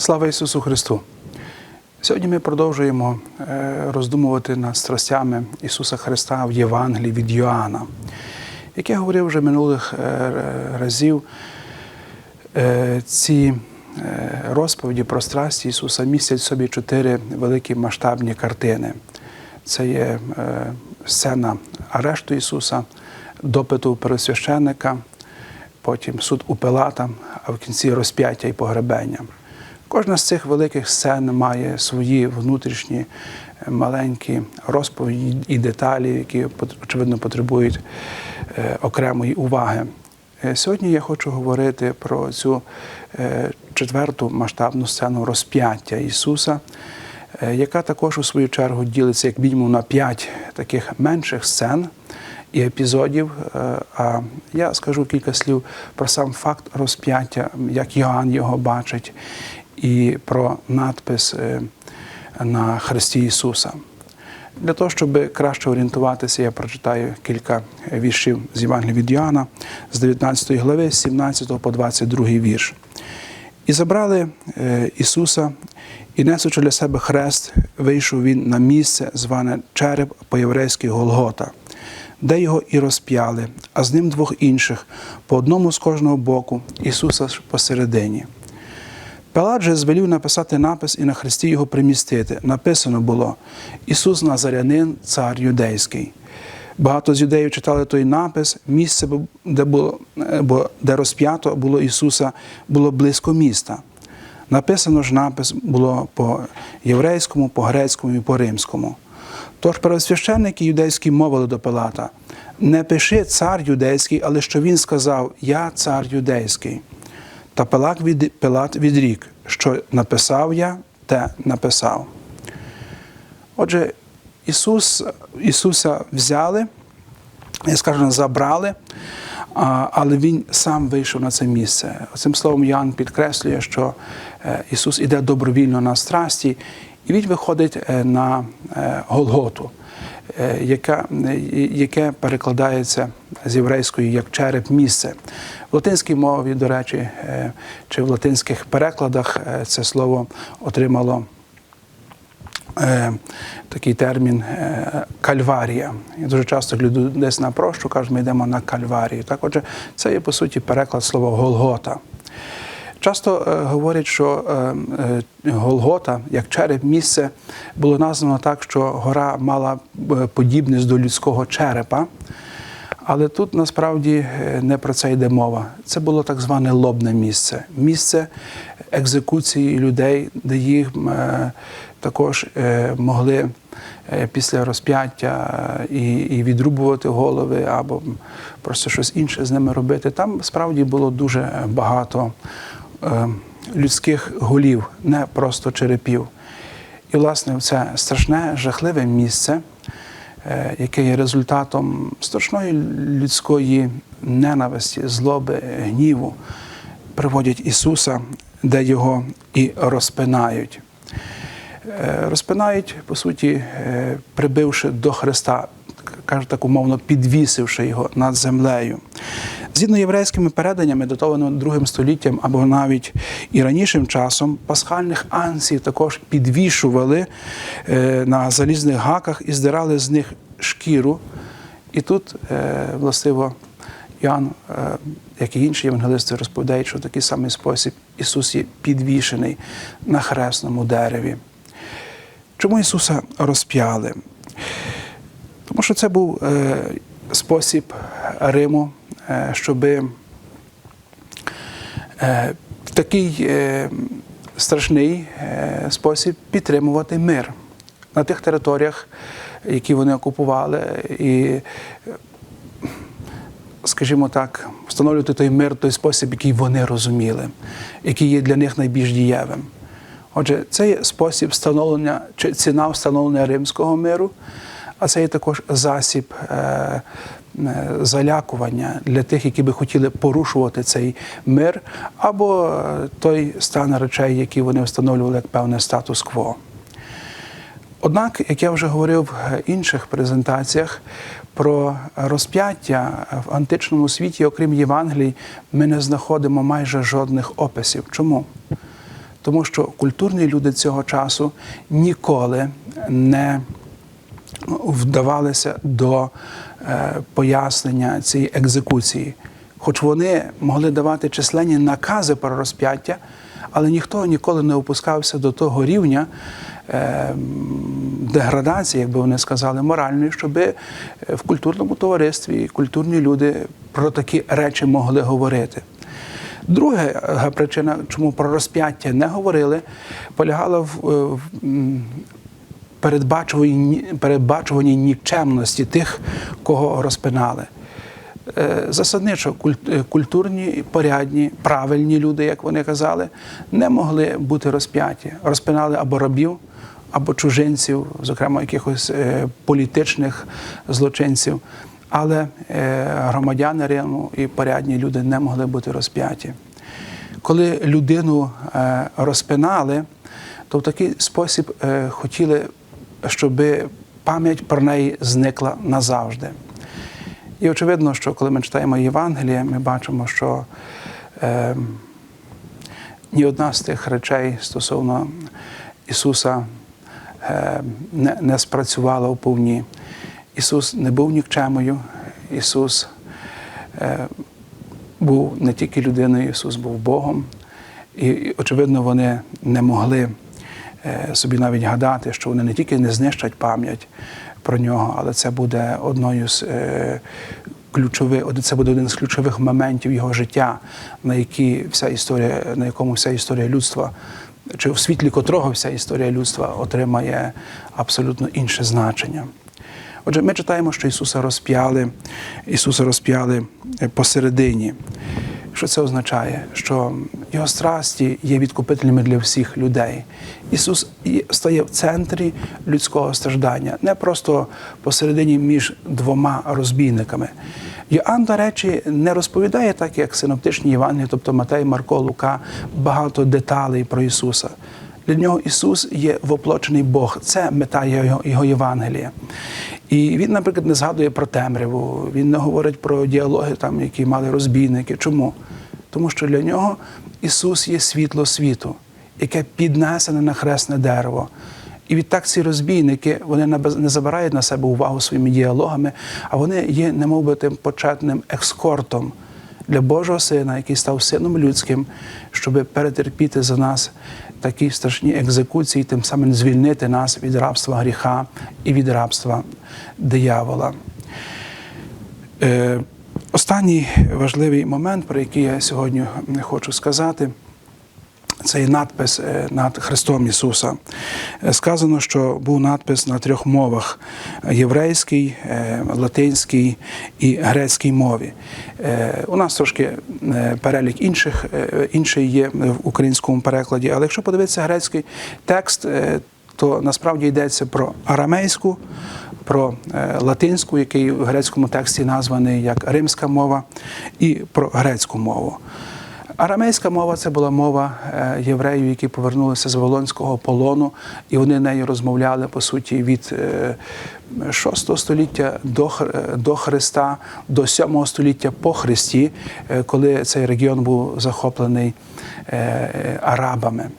Слава Ісусу Христу! Сьогодні ми продовжуємо е, роздумувати над страстями Ісуса Христа в Євангелії від Йоанна. Як я говорив вже минулих е, разів, е, ці розповіді про страсті Ісуса містять в собі чотири великі масштабні картини. Це є сцена арешту Ісуса, допиту пересвященника, потім суд у Пилата, а в кінці розп'яття і погребення. Кожна з цих великих сцен має свої внутрішні е, маленькі розповіді і деталі, які очевидно потребують е, окремої уваги. Е, Сьогодні я хочу говорити про цю четверту масштабну сцену розп'яття Ісуса, яка також у свою чергу ділиться як мінімум на п'ять таких менших сцен і епізодів. А я скажу кілька слів про сам факт розп'яття, як Йоанн його бачить, і про надпис е, на Христі Ісуса. Для того, щоб краще орієнтуватися, я прочитаю кілька віршів з Євангелія від Йоанна з 19 глави, з 17 по 22 вірш. І забрали е, Ісуса, і несучи для себе хрест, вийшов він на місце, зване Череп по-єврейськи Голгота, де його і розп'яли, а з ним двох інших, по одному з кожного боку, Ісуса посередині. Пилат же звелів написати напис і на хресті його примістити. Написано було Ісус Назарянин, цар юдейський. Багато з юдеїв читали той напис, місце, де було, е, де розп'ято було Ісуса, було близько міста. Написано ж напис було по єврейському, по грецькому і по римському. Тож первосвященники юдейські мовили до Пилата: не пиши цар юдейський, але що він сказав: Я цар юдейський. Та Пилат, від, Пилат відрік, що написав я, те написав. Отже, Ісус, Ісуса взяли, я скажу, забрали, але Він сам вийшов на це місце. Цим словом Ян підкреслює, що е, Ісус іде добровільно на страсті, і Він виходить е, на е, Голготу, яке перекладається з єврейської як череп місце. В латинській мові, до речі, е, чи в латинських перекладах е, це слово отримало е, такий термін кальварія. І дуже часто люди десь на прощу кажуть, ми йдемо на кальварію. Так, отже, це є по суті переклад слова Голгота. Часто е, говорять, що е, Голгота, як череп місце, було названо так, що гора мала подібність до людського черепа. Але тут насправді е, не про це йде мова. Це було так зване лобне місце, місце екзекуції людей, де їх е, також е, могли після розп'яття і, відрубувати голови або просто щось інше з ними робити. Там справді було дуже багато людських голів, не просто черепів. І, власне, це страшне, жахливе місце, яке є результатом страшної людської ненависті, злоби, гніву, приводять Ісуса, де його і розпинають. Е, Розпинають, по суті, е, прибивши до Христа, кажуть так умовно, підвісивши його над землею. Згідно єврейськими переданнями, датованими другим століттям або навіть і ранішим часом, пасхальних ансів також підвішували е, на залізних гаках і здирали з них шкіру. І тут, е, властиво, Іоанн, е, як і інші євангелисти, розповідають, що в такий самий спосіб Ісус є підвішений на хресному дереві. Чому Ісуса розп'яли? Тому що це був спосіб Риму, щоб е, в такий е, страшний е, спосіб підтримувати мир на тих територіях, які вони окупували, і, скажімо так, встановлювати той мир той спосіб, який вони розуміли, який є для них найбільш дієвим. Отже, це є спосіб встановлення чи ціна встановлення римського миру, а це є також засіб е, е, залякування для тих, які би хотіли порушувати цей мир, або е, той стан речей, які вони встановлювали як певне статус-кво. Однак, як я вже говорив в інших презентаціях, про розп'яття в античному світі, окрім Євангелій, ми не знаходимо майже жодних описів. Чому? Тому що культурні люди цього часу ніколи не вдавалися до е, пояснення цієї екзекуції. Хоч вони могли давати численні накази про розп'яття, але ніхто ніколи не опускався до того рівня е, деградації, як би вони сказали, моральної, щоб в культурному товаристві культурні люди про такі речі могли говорити. Друга е, причина, чому про розп'яття не говорили, полягала е, в передбачуванні нікчемності тих, кого розпинали. Е, Засадничо е, культурні, порядні, правильні люди, як вони казали, не могли бути розп'яті. Розпинали або рабів, або чужинців, зокрема якихось е, політичних злочинців. Але громадяни Риму і порядні люди не могли бути розп'яті. Коли людину розпинали, то в такий спосіб хотіли, щоб пам'ять про неї зникла назавжди. І очевидно, що коли ми читаємо Євангеліє, ми бачимо, що е, ні одна з тих речей стосовно Ісуса е, не, не спрацювала вповні. Ісус не був нікчемою, Ісус е, був не тільки людиною, Ісус був Богом. І, і, очевидно, вони не могли собі навіть гадати, що вони не тільки не знищать пам'ять про нього, але це буде одною з е, ключових, це буде один з ключових моментів його життя, на які вся історія, на якому вся історія людства, чи в світлі котрого вся історія людства отримає абсолютно інше значення. Отже, ми читаємо, що Ісуса розп'яли, Ісуса розп'яли е, посередині. Що це означає? Що Його страсті є відкупителями для всіх людей. Ісус стає в центрі людського страждання, не просто посередині між двома розбійниками. Йоанн, до речі, не розповідає так, як синоптичні Євангелії, тобто Матей, Марко, Лука, багато деталей про Ісуса. Для нього Ісус є воплочений Бог. Це мета його, Євангелія. І він, наприклад, не згадує про темряву, він не говорить про діалоги, там, які мали розбійники. Чому? Тому що для нього Ісус є світло світу, яке піднесене на хресне дерево. І відтак ці розбійники вони не забирають на себе увагу своїми діалогами, а вони є немов би тим почетним екскортом для Божого Сина, який став сином людським, щоб перетерпіти за нас такі страшні екзекуції, тим самим звільнити нас від рабства гріха і від рабства диявола. Е, Останній важливий момент, про який я сьогодні хочу сказати, це є надпис е, над Христом Ісуса. Е, Сказано, що був надпис на трьох мовах: єврейській, е, латинській і грецькій мові. У нас трошки перелік інших, інший є в українському перекладі, але якщо подивитися грецький текст, то насправді йдеться про арамейську, про латинську, який в грецькому тексті названий як римська мова, і про грецьку мову. Арамейська мова це була мова е, євреїв, які повернулися з Волонського полону, і вони нею розмовляли по суті від е, 6 століття до, Хр- до Христа до 7 століття по Христі, е, коли цей регіон був захоплений е, арабами.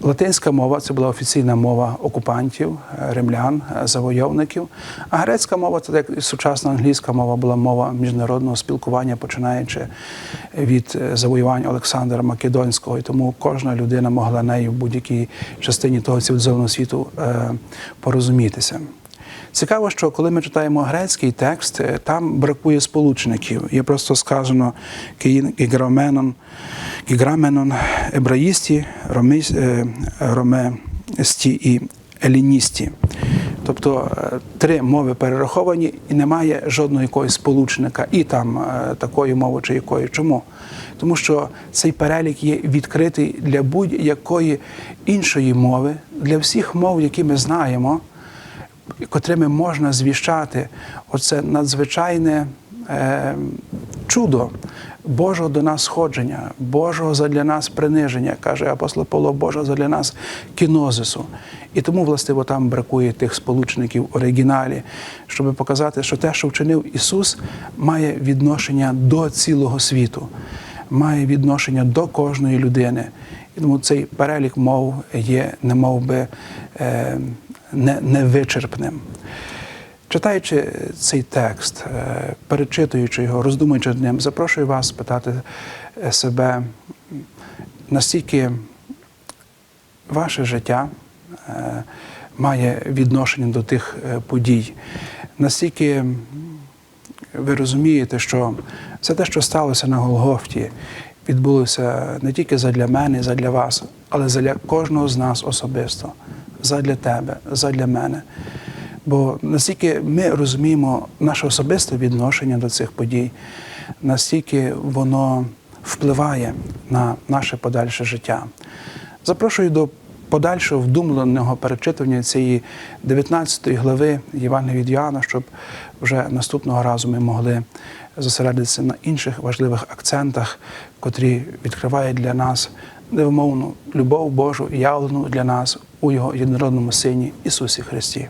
Латинська мова це була офіційна мова окупантів, е, римлян, е, завойовників. А грецька мова це як сучасна англійська мова була мова міжнародного спілкування, починаючи від е, завоювань Олександра Македонського. І тому кожна людина могла нею в будь-якій частині того цивілізованого світу порозумітися. Цікаво, що коли ми читаємо грецький текст, е, там бракує сполучників. Є просто сказано «Киїн гіграменон, гіграменон ебраїсті, е, роместі і еліністі. Тобто е, три мови перераховані і немає жодного якогось сполучника і там такої мови чи якої. Чому? Тому що цей перелік є відкритий для будь-якої іншої мови, для всіх мов, які ми знаємо котрими можна звіщати оце надзвичайне е, чудо Божого до нас сходження, Божого задля нас приниження, каже апостол Павло, Божого задля нас кінозису. І тому, властиво, там бракує тих сполучників в оригіналі, щоб показати, що те, що вчинив Ісус, має відношення до цілого світу, має відношення до кожної людини. І тому цей перелік мов є немов би е, не, невичерпним. Читаючи цей текст, е, перечитуючи його, роздумуючи над ним, запрошую вас спитати е, себе, настільки ваше життя е, має відношення до тих подій, настільки ви розумієте, що все те, що сталося на Голгофті, відбулося не тільки задля мене, задля вас, але задля кожного з нас особисто, задля тебе, задля мене. Бо настільки ми розуміємо наше особисте відношення до цих подій, настільки воно впливає на наше подальше життя. Запрошую до подальшого вдумленого перечитування цієї 19 глави Євангелія від Іоанна, щоб вже наступного разу ми могли зосередитися на інших важливих акцентах, котрі відкривають для нас невимовну любов Божу, явлену для нас у Його єдинородному Сині Ісусі Христі.